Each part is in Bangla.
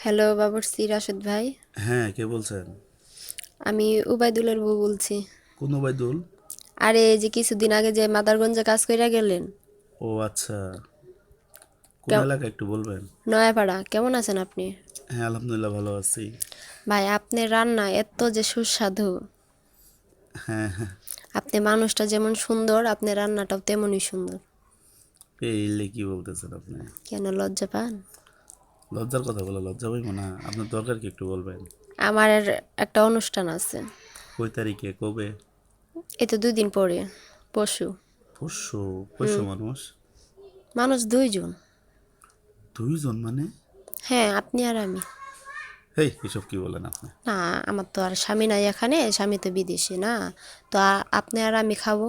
হ্যালো বাবরসি রাশেদ ভাই। হ্যাঁ কে বলছেন? আমি উবাইদুলের বউ বলছি। কোন ওবায়দুল আরে এই যে কিছুদিন আগে যে মাদারগঞ্জে কাজ কইরা গেলেন। ও আচ্ছা। কোন এলাকা একটু বলবেন? নয়াপাড়া। কেমন আছেন আপনি? হ্যাঁ আলহামদুলিল্লাহ ভালো আছি। ভাই আপনার রান্না এত যে সুস্বাদু। হ্যাঁ হ্যাঁ। আপনি মানুষটা যেমন সুন্দর আপনার রান্নাটাও তেমনই সুন্দর। পেইলে কি বলতেছেন আপনি? কেন লজ্জা পান? লজ্জার কথা বলে লজ্জা পাইব না? আপনার দরকার কি একটু বলবেন? আমার একটা অনুষ্ঠান আছে। কই তারিখে? কবে? এই তো দুই দিন পরে পশু পরশু? পশু মানুষ? মানুষ দুইজন। দুইজন মানে? হ্যাঁ আপনি আর আমি। হেই এসব কি বলেন আপনি? না আমার তো আর স্বামী নাই এখানে স্বামী তো বিদেশে না। তো আপনি আর আমি খাব।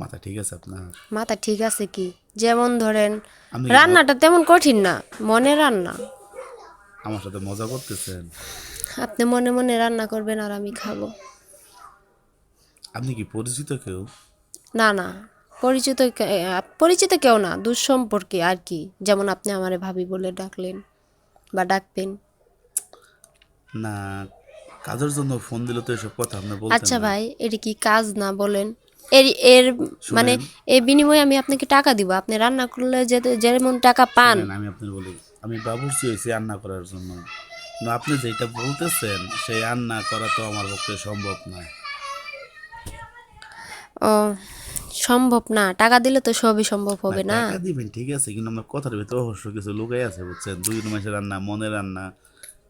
মাথা ঠিক আছে আপনার? মাথা ঠিক আছে কি? যেমন ধরেন রান্নাটা তেমন কঠিন না মনে রান্না। আমার সাথে মজা করতেছেন? আপনি মনে মনে রান্না করবেন আর আমি খাব। আপনি কি পরিচিত কেউ? না না পরিচিত পরিচিত কেউ না দুঃসম্পর্কে আর কি যেমন আপনি আমারে ভাবি বলে ডাকলেন বা ডাকবেন। না কাজের জন্য ফোন দিলে তো এসব কথা আপনি বলছেন আচ্ছা ভাই এটা কি কাজ না বলেন? এর এর মানে এই বিনিময়ে আমি আপনাকে টাকা দিব। আপনি রান্না করলে যে যেমন টাকা পান। আমি আপনাকে বলি আমি বাবুর্চি হয়েছি রান্না করার জন্য। আপনি যেটা বলতেছেন সেই রান্না করা তো আমার পক্ষে সম্ভব নয় ও সম্ভব না। টাকা দিলে তো সবই সম্ভব হবে না। টাকা দিবেন ঠিক আছে কিন্তু আমার কথার ভিতরে অবশ্য কিছু লুকাই আছে বুঝছেন? দুই মাসের রান্না মনের রান্না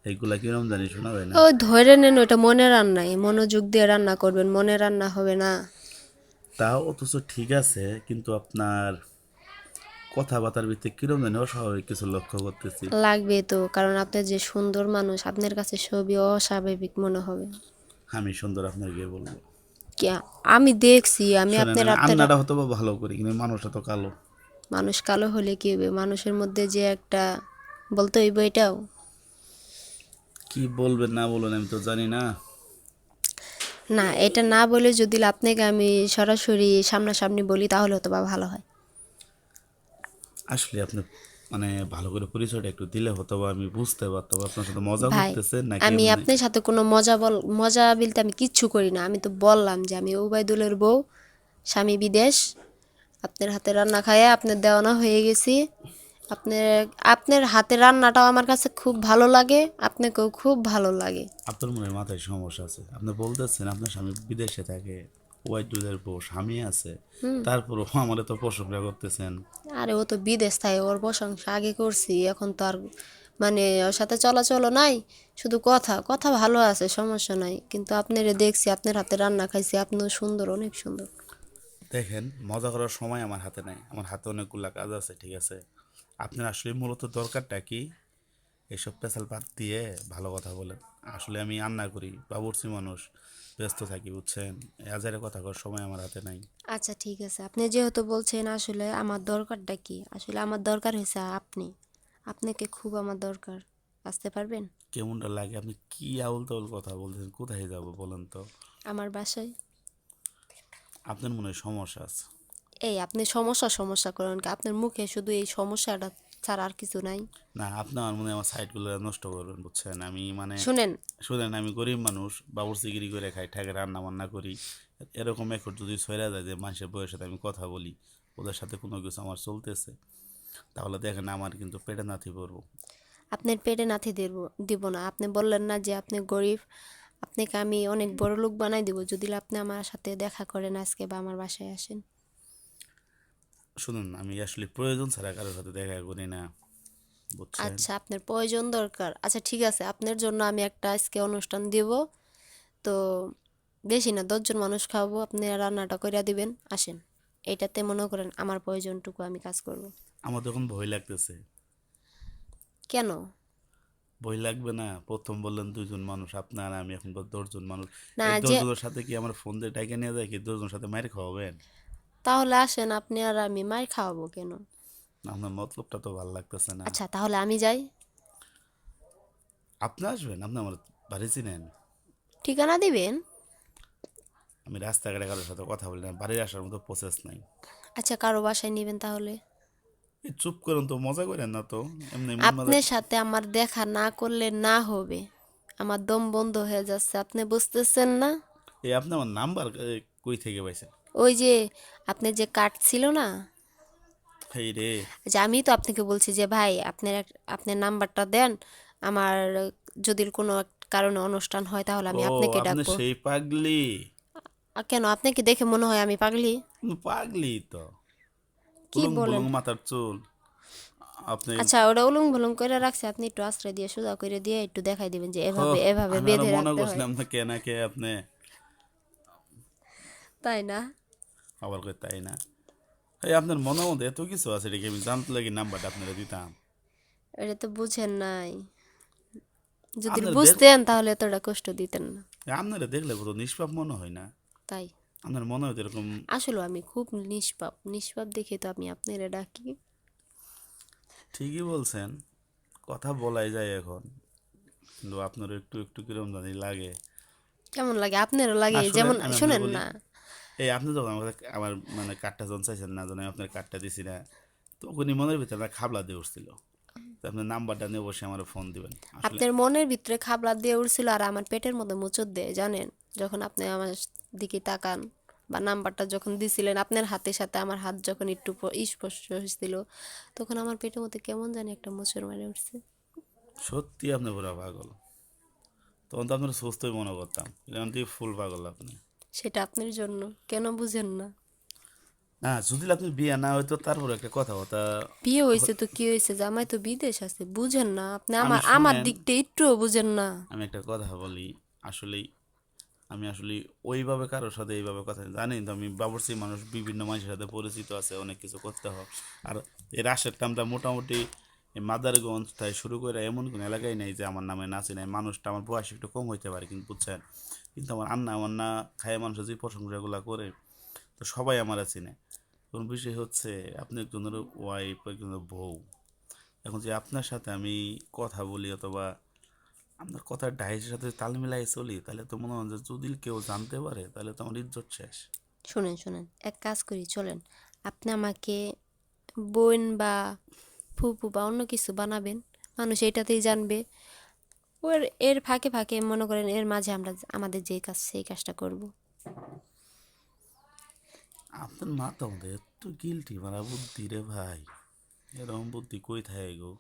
এইগুলা কীরকম জানি শোনা যায় না। ও ধরে নেন ওটা মনে রান্নাই। মনোযোগ দিয়ে রান্না করবেন মনে রান্না হবে না। তাও অথচ ঠিক আছে কিন্তু আপনার কথাবার্তার ভিতরে কিরম জানি অস্বাভাবিক কিছু লক্ষ্য করতেছি। লাগবে তো কারণ আপনি যে সুন্দর মানুষ আপনার কাছে সবই অস্বাভাবিক মনে হবে। আমি সুন্দর আপনাকে বলব। কি আমি দেখছি আমি আপনার হাতে হয়তো ভালো করি কিন্তু মানুষটা তো কালো। মানুষ কালো হলে কি হবে? মানুষের মধ্যে যে একটা বলতে হইব এটাও। কি বলবেন না বলবেন আমি তো জানি না। না এটা না বলে যদি আপনাকে আমি সরাসরি সামনাসামনি বলি তাহলে হয়তো বা ভালো হয়। আসলে আপনি মানে ভালো করে পরিচয়টা একটু দিলে হতো বা আমি বুঝতে পারতাম আপনার সাথে মজা ভাই করতেছেন নাকি আমি আপনার সাথে কোনো মজা বল মজা বলতে আমি কিচ্ছু করি না। আমি তো বললাম যে আমি উবাইদুলের বউ স্বামী বিদেশ আপনার হাতে রান্না খাইয়ে আপনার দেওয়ানা হয়ে গেছি। আপনার আপনার হাতে রান্নাটাও আমার কাছে খুব ভালো লাগে আপনাকেও খুব ভালো লাগে। আপনার মনে মাথায় সমস্যা আছে। আপনি বলতেছেন আপনার স্বামী বিদেশে থাকে ওয়াইট দুধের বউ স্বামী আছে। তারপরও আমার তো প্রশংসা করতেছেন। আরে ও তো বিদেশ থাকে ওর প্রশংসা আগে করছি এখন তো আর মানে ওর সাথে চলাচলও নাই শুধু কথা কথা ভালো আছে সমস্যা নাই। কিন্তু আপনারে দেখছি আপনার হাতে রান্না খাইছি আপনিও সুন্দর অনেক সুন্দর। দেখেন মজা করার সময় আমার হাতে নাই। আমার হাতে অনেকগুলা কাজ আছে ঠিক আছে? আপনার আসলে মূলত দরকারটা কি? এসব পেশাল বাদ দিয়ে ভালো কথা বলেন। আসলে আমি রান্না করি বাবুর্চি মানুষ ব্যস্ত থাকি বুঝছেন? হাজারে কথা করার সময় আমার হাতে নাই। আচ্ছা ঠিক আছে। আপনি যেহেতু বলছেন আসলে আমার দরকারটা কি আসলে আমার দরকার হয়েছে আপনি। আপনাকে খুব আমার দরকার আসতে পারবেন? কেমনটা লাগে? আপনি কি আউল তাউল কথা বলছেন কোথায় যাব বলেন তো? আমার বাসায়। আপনার মনে হয় সমস্যা আছে। এই আপনি সমস্যা সমস্যা করেন কি? আপনার মুখে শুধু এই সমস্যাটা ছাড়া আর কিছু নাই? না আপনি আমার মনে আমার সাইডগুলো নষ্ট করবেন বুঝছেন? আমি মানে শুনেন। শুনেন আমি গরিব মানুষ বাবুর সিগিরি করে খাই ঠাকে রান্না বান্না করি। এরকম এখন যদি সইরা যায় যে মানুষের বউয়ের সাথে আমি কথা বলি ওদের সাথে কোনো কিছু আমার চলতেছে তাহলে দেখেন আমার কিন্তু পেটে নাথি পড়ব আপনার পেটে নাথি দেব দিব না। আপনি বললেন না যে আপনি গরিব আপনাকে আমি অনেক বড় লোক বানাই দিব। যদি আপনি আমার সাথে দেখা করেন আজকে বা আমার বাসায় আসেন। শুনুন আমি আসলে প্রয়োজন ছাড়া কারোর সাথে দেখা করি না আচ্ছা আপনার প্রয়োজন দরকার। আচ্ছা ঠিক আছে আপনার জন্য আমি একটা আজকে অনুষ্ঠান দিব। তো বেশি না দশজন মানুষ খাওয়াবো আপনি রান্নাটা করে দিবেন আসেন। এইটাতে মনে করেন আমার প্রয়োজনটুকু আমি কাজ করব। আমার তখন ভয় লাগতেছে। কেন? ভয় লাগবে না প্রথম বললেন দুইজন মানুষ আপনার আমি এখন দশজন মানুষ। দশজনের সাথে কি আমার ফোন দিয়ে ডাইকে নিয়ে যায় কি দশজনের সাথে মায়ের খাওয়াবেন? তাহলে আসেন আপনি আর আমি মার খাওয়াবো কেন? আপনার মতলবটা তো ভালো লাগতেছে না। আচ্ছা তাহলে আমি যাই। আপনি আসবেন? আপনি আমার বাড়ি চিনেন? ঠিকানা দিবেন? আমি রাস্তাঘাটে কারোর সাথে কথা বলি না বাড়ির আসার মতো প্রসেস নাই। আচ্ছা কারও বাসায় নেবেন তাহলে? চুপ করেন তো মজা করেন না তো এমনি আপনার সাথে আমার দেখা না করলে না হবে। আমার দম বন্ধ হয়ে যাচ্ছে আপনি বুঝতেছেন না? এই আপনি আমার নাম্বার কই থেকে পাইছেন? ওই যে আপনি যে কার্ড ছিল না? যে আমি তো আপনাকে বলছি যে ভাই আপনার আপনার নাম্বারটা দেন। আমার যদি কোনো কারণে অনুষ্ঠান হয় তাহলে আমি আপনাকে আপনি ডাকবো। সেই পাগলি। কেন? আপনাকে দেখে মনে হয় আমি পাগলি? পাগলি তো। কি বলেন? বুলুং মাথার চুল। আপনি আচ্ছা ওটা উলুং ভুলুং করে রাখছে। আপনি একটু আশ্রয় দিয়ে সোজা করে দিয়ে একটু দেখাই দিবেন যে এভাবে এভাবে বেঁধে রাখতে হয়। করছিলাম না কে না কে আপনি। তাই না? আবার কই তাই না? এই আপনার মনের মধ্যে এত কিছু আছে এটা কি আমি জানতে লাগি নাম্বারটা আপনারা দিতাম। এটা তো বুঝেন নাই। যদি বুঝতেন তাহলে এতটা কষ্ট দিতেন না। আপনারা দেখলে পুরো নিষ্পাপ মনে হয় না? তাই। আপনার মনে হয় এরকম আসলে আমি খুব নিষ্পাপ। নিষ্পাপ দেখে তো আমি আপনারা ডাকি। ঠিকই বলছেন। কথা বলাই যায় এখন। কিন্তু আপনার একটু একটু কিরম জানি লাগে। কেমন লাগে? আপনারও লাগে? যেমন শোনেন না। এই আপনি যখন আমার আমার মানে কাঠটা যখন চাইছেন না আমি আপনার কাঠটা দিছি না তখনই মনের ভিতরে একটা খাবলা দিয়ে উঠছিল। আপনার নাম্বারটা নিয়ে অবশ্যই আমার ফোন দিবেন। আপনার মনের ভিতরে খাবলা দিয়ে উঠছিল আর আমার পেটের মধ্যে মুচর দেয় জানেন? যখন আপনি আমার দিকে তাকান বা নাম্বারটা যখন দিছিলেন আপনার হাতের সাথে আমার হাত যখন একটু স্পর্শ হয়েছিল তখন আমার পেটের মধ্যে কেমন জানি একটা মোচর মারে উঠছে। সত্যি আপনি পুরো পাগল। তখন তো আপনার সুস্থই মনে করতাম। এখন তুই ফুল পাগল আপনি। সেটা আপনার জন্য। কেন বুঝেন না? না যদি আপনি বিয়ে না হয়তো তারপর একটা কথা কথা বিয়ে হয়েছে তো কি হয়েছে জামাই তো বিদেশ আছে বুঝেন না। আপনি আমার আমার দিকটা একটুও বুঝেন না। আমি একটা কথা বলি আসলেই আমি আসলে ওইভাবে কারোর সাথে এইভাবে কথা জানি তো আমি বাবরসি মানুষ বিভিন্ন মানুষের সাথে পরিচিত আছে অনেক কিছু করতে হয়। আর এই রাশের টামটা মোটামুটি মাদারগঞ্জ তাই শুরু করে এমন কোনো এলাকায় নেই যে আমার নামে নাচি নাই। মানুষটা আমার বয়স একটু কম হইতে পারে কিন্তু বুঝছেন? কিন্তু আমার আন্না, আমার না খায় মানুষ যে প্রশংসাগুলো করে, তো সবাই আমার চিনে। কোন বিষয় হচ্ছে, আপনি একজনের ওয়াইফ একজনের বউ, এখন যে আপনার সাথে আমি কথা বলি অথবা আপনার কথার ডাইসের সাথে তাল মিলাই চলি, তাহলে তো মনে হয় যে যদি কেউ জানতে পারে, তাহলে তো আমার ইজ্জত শেষ। শুনেন শুনেন, এক কাজ করি, চলেন। আপনি আমাকে বোন বা ফুপু বা অন্য কিছু বানাবেন, মানুষ এটাতেই জানবে। ওর এর ফাঁকে ফাঁকে মনে করেন এর মাঝে আমরা আমাদের যে কাজ সেই কাজটা করব। আপনার মাথা মধ্যে এত গিলটি মারা বুদ্ধি রে ভাই। এরকম বুদ্ধি কই থাকে গো?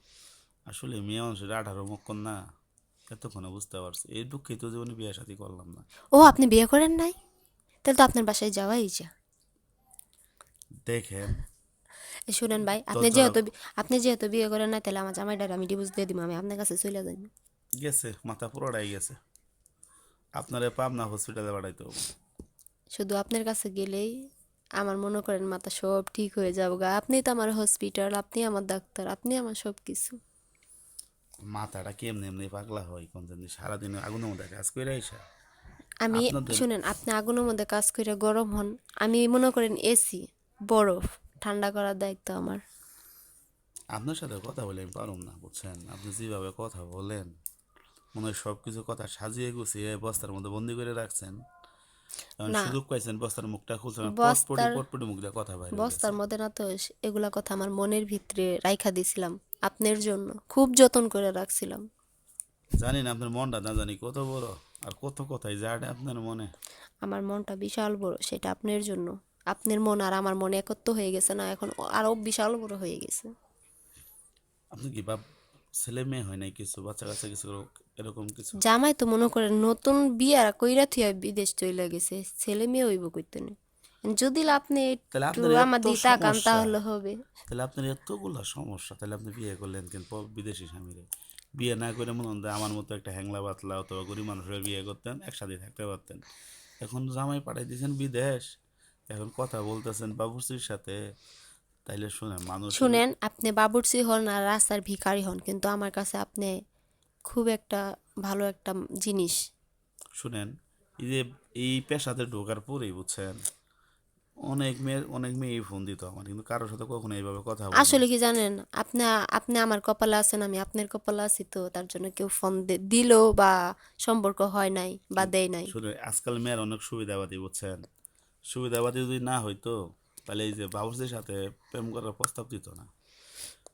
আসলে মেয়ে মানুষের আঠারো মক্কন না এতক্ষণে বুঝতে পারছি। এই দুঃখে তো জীবনে বিয়ে সাথে করলাম না। ও আপনি বিয়ে করেন নাই? তাহলে তো আপনার বাসায় যাওয়াই যা। দেখেন। শুনেন ভাই আপনি যেহেতু আপনি যেহেতু বিয়ে করেন না তাহলে আমার জামাইটার আমি ডিভোর্স দিয়ে দিব আমি আপনার কাছে চলে যাই গেছে মাথা পুরোটাই গেছে। আপনারে পাবনা হসপিটালে বাড়াইতে হবে। শুধু আপনার কাছে গেলেই আমার মনে করেন মাথা সব ঠিক হয়ে যাব গা। আপনি তো আমার হসপিটাল আপনি আমার ডাক্তার আপনি আমার সব কিছু মাথাটা কেমনি এমনি পাগলা হয় কোন জানি সারাদিন আগুনের মধ্যে কাজ করে আইসা। আমি শুনেন আপনি আগুনের মধ্যে কাজ করে গরম হন। আমি মনে করেন এসি বরফ ঠান্ডা করার দায়িত্ব আমার। আপনার সাথে কথা বলে আমি পারুম না বুঝছেন? আপনি যেভাবে কথা বলেন মনে হয় সব কিছু কথা সাজিয়ে গুছিয়ে বস্তার মধ্যে বন্দি করে রাখছেন। সুযোগ পাইছেন বস্তার মুখটা খুলছেন বস্তার- পটপটি মুখ দিয়ে কথা বাইরে বস্তার মধ্যে না তো এগুলা কথা আমার মনের ভিতরে রাইখা দিছিলাম আপনার জন্য খুব যত্ন করে রাখছিলাম। জানি না আপনার মনটা না জানি কত বড় আর কত কথাই যাটা আপনার মনে। আমার মনটা বিশাল বড় সেটা আপনার জন্য। আপনার মন আর আমার মন একত্র হয়ে গেছে না এখন আরও বিশাল বড় হয়ে গেছে। আপনি কি বাপ ছেলে মেয়ে হয় নাই কিছু? বাচ্চা কাচ্চা কিছু এরকম কিছু। জামাই তো মনে করেন নতুন বিয়া কইরা থিয়া বিদেশ চলে গেছে ছেলে মেয়ে হইব কইতে নেই যদি আপনি আমার তাকান সমস্যা। তাহলে হবে। তাহলে আপনার এতগুলো সমস্যা তাহলে আপনি বিয়ে করলেন কিন্তু বিদেশি স্বামীরে। বিয়ে না করে মনে হয় আমার মতো একটা হ্যাংলা পাতলা অথবা গরিব মানুষের বিয়ে করতেন একসাথে থাকতে পারতেন। এখন জামাই পাঠাই দিয়েছেন বিদেশ এখন কথা বলতেছেন বাবুর্চির সাথে। তাইলে শুনে মানুষ শুনেন আপনি বাবুর্চি হন আর রাস্তার ভিখারি হন কিন্তু আমার কাছে আপনি খুব একটা ভালো একটা জিনিস। শুনেন এই যে এই পেশাতে ঢোকার পরেই বুঝছেন অনেক মেয়ে অনেক মেয়ে ফোন দিত আমার কিন্তু কারোর সাথে কখনো এইভাবে কথা। আসলে কি জানেন আপনি আপনি আমার কপালে আছেন আমি আপনার কপালে আছি তো তার জন্য কেউ ফোন দিল বা সম্পর্ক হয় নাই বা দেয় নাই। শুনে আজকাল মেয়ের অনেক সুবিধাবাদী বুঝছেন? সুবিধাবাদী যদি না হইতো তাহলে এই যে বাবুর্চির সাথে প্রেম করার প্রস্তাব দিত না।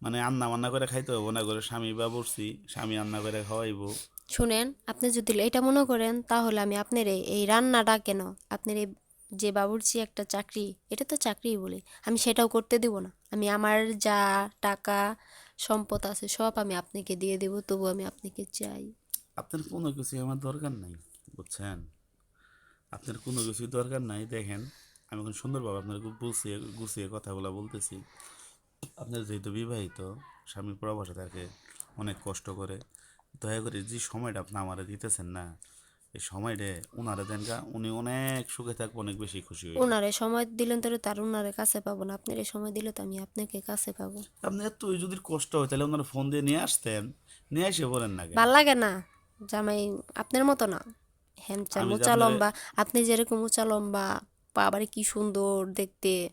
মানে আন্না মান্না করে খাইতে হব না করে স্বামী বা বসছি স্বামী রান্না করে খাওয়াইবো। শুনেন আপনি যদি এটা মনে করেন তাহলে আমি আপনার এই- এই রান্নাটা কেন? আপনার এই যে বাবুর্চি একটা চাকরি এটা তো চাকরিই বলি আমি সেটাও করতে দেব না। আমি আমার যা টাকা সম্পদ আছে সব আমি আপনাকে দিয়ে দেবো তবু আমি আপনাকে চাই। আপনার কোনো কিছু আমার দরকার নাই বুঝছেন? আপনার কোনো কিছু দরকার নাই দেখেন। আমি এখন সুন্দরভাবে আপনার গুছিয়ে গুছিয়ে কথাগুলো বলতেছি। আপনার যেহেতু বিবাহিত স্বামী প্রবাসে থাকে অনেক কষ্ট করে। দয়া করে যে সময়টা আপনি আমারে দিতেছেন না এই সময়টা ওনারে দেন গা উনি অনেক সুখে থাকব অনেক বেশি খুশি হইব। ওনারে সময় দিলেন তো তার ওনারে কাছে পাবো না। আপনার এই সময় দিলে তো আমি আপনাকে কাছে পাবো। আপনি এত যদি কষ্ট হয় তাহলে ওনার ফোন দিয়ে নিয়ে আসতেন। নিয়ে এসে বলেন না? ভালো লাগে না। জামাই আপনার মতো না। হ্যামচাম আমি যে উঁচা লম্বা আপনি যেরকম উঁচা লম্বা বাবারে কি সুন্দর দেখতে।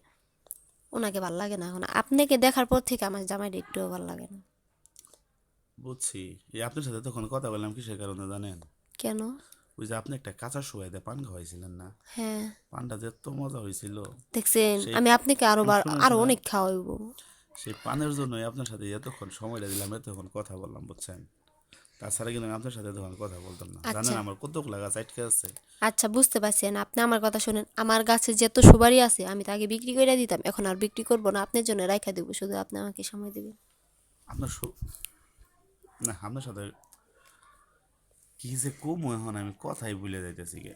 ওনাকে ভালো লাগে না এখন। আপনাকে দেখার পর থেকে আমার জামাইটা একটুও ভালো লাগে না। বুঝছি। এই আপনার সাথে তখন কথা বললাম কিসের কারণে জানেন? কেন? ওই যে আপনি একটা কাঁচা শুয়াই দিয়ে পান খাওয়াইছিলেন না? হ্যাঁ। পানটা যে এত মজা হয়েছিল। দেখছেন আমি আপনাকে আরও আরও অনেক খাওয়াইবো। সেই পানের জন্যই আপনার সাথে এতক্ষণ সময়টা দিলাম এতক্ষণ কথা বললাম বুঝছেন? তাছাড়া কিন্তু আমি আপনার সাথে তখন কথা বলতাম না। জানেন আচ্ছা। আমার কতগুলো গাছ আটকে আছে। আচ্ছা বুঝতে পারছেন আপনি আমার কথা শুনেন আমার গাছে যত সুপারি আছে আমি তাকে বিক্রি করে দিতাম এখন আর বিক্রি করব না আপনার জন্য রাখা দেবো শুধু আপনি আমাকে সময় দেবেন। আপনার না আপনার সাথে কি যে কম এখন আমি কথাই ভুলে যাইতেছি গে।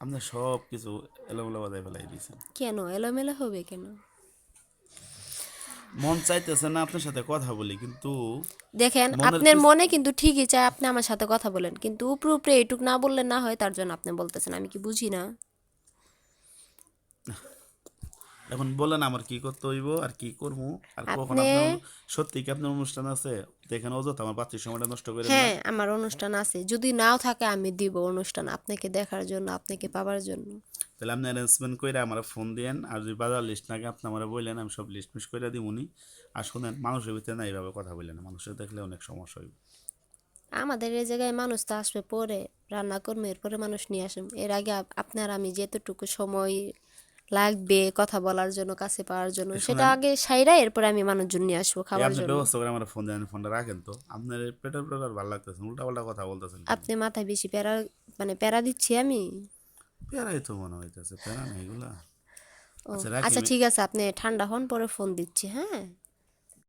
আপনার সব কিছু এলোমেলো বাজায় ফেলাই দিয়েছেন। কেন? এলোমেলো হবে কেন? মন চাইতেছে না আপনার সাথে কথা বলি কিন্তু দেখেন আপনার মনে কিন্তু ঠিকই চায় আপনি আমার সাথে কথা বলেন কিন্তু উপরে উপরে এইটুক না বললে না হয় তার জন্য আপনি বলতেছেন আমি কি বুঝি না? এখন বলেন আমার কি করতে হইব আর কি করব আর কখন আপনি- আপনার সত্যি কি আপনার অনুষ্ঠান আছে? তো এখানে অযথা আমার বাচ্চার সময়টা নষ্ট করে হ্যাঁ আমার অনুষ্ঠান আছে। যদি নাও থাকে আমি দিব অনুষ্ঠান আপনাকে দেখার জন্য আপনাকে পাবার জন্য। তাহলে আপনি অ্যারেঞ্জমেন্ট করে আমার ফোন দিয়েন আর যদি বাজার লিস্ট নাকি আপনি আমার বললেন আমি সব লিস্ট মিস করে দিবনি আর শুনেন মানুষের ভিতরে না এইভাবে কথা বললেন না মানুষের দেখলে অনেক সমস্যা হইব। আমাদের এই জায়গায় মানুষ তো আসবে পরে রান্না করব এরপরে মানুষ নিয়ে আসুন এর আগে আপনার আমি যেতটুকু সময় লাগবে কথা বলার জন্য কাছে পাওয়ার জন্য। সেটা আগে সাইরা এরপরে আমি মানুষজন নিয়ে আসব খাবার জন্য। ব্যবস্থা করে আমার ফোন দেন ফোনটা রাখেন তো। আপনার পেটের পেটের ভালো লাগতেছে উল্টা পাল্টা কথা বলতেছেন আপনি মাথায় বেশি প্যারা মানে প্যারা দিচ্ছি আমি? প্যারাই তো মনে হইতেছে প্যারা না এগুলা। আচ্ছা, আচ্ছা। ঠিক আছে আপনি ঠান্ডা হন পরে ফোন দিচ্ছি হ্যাঁ?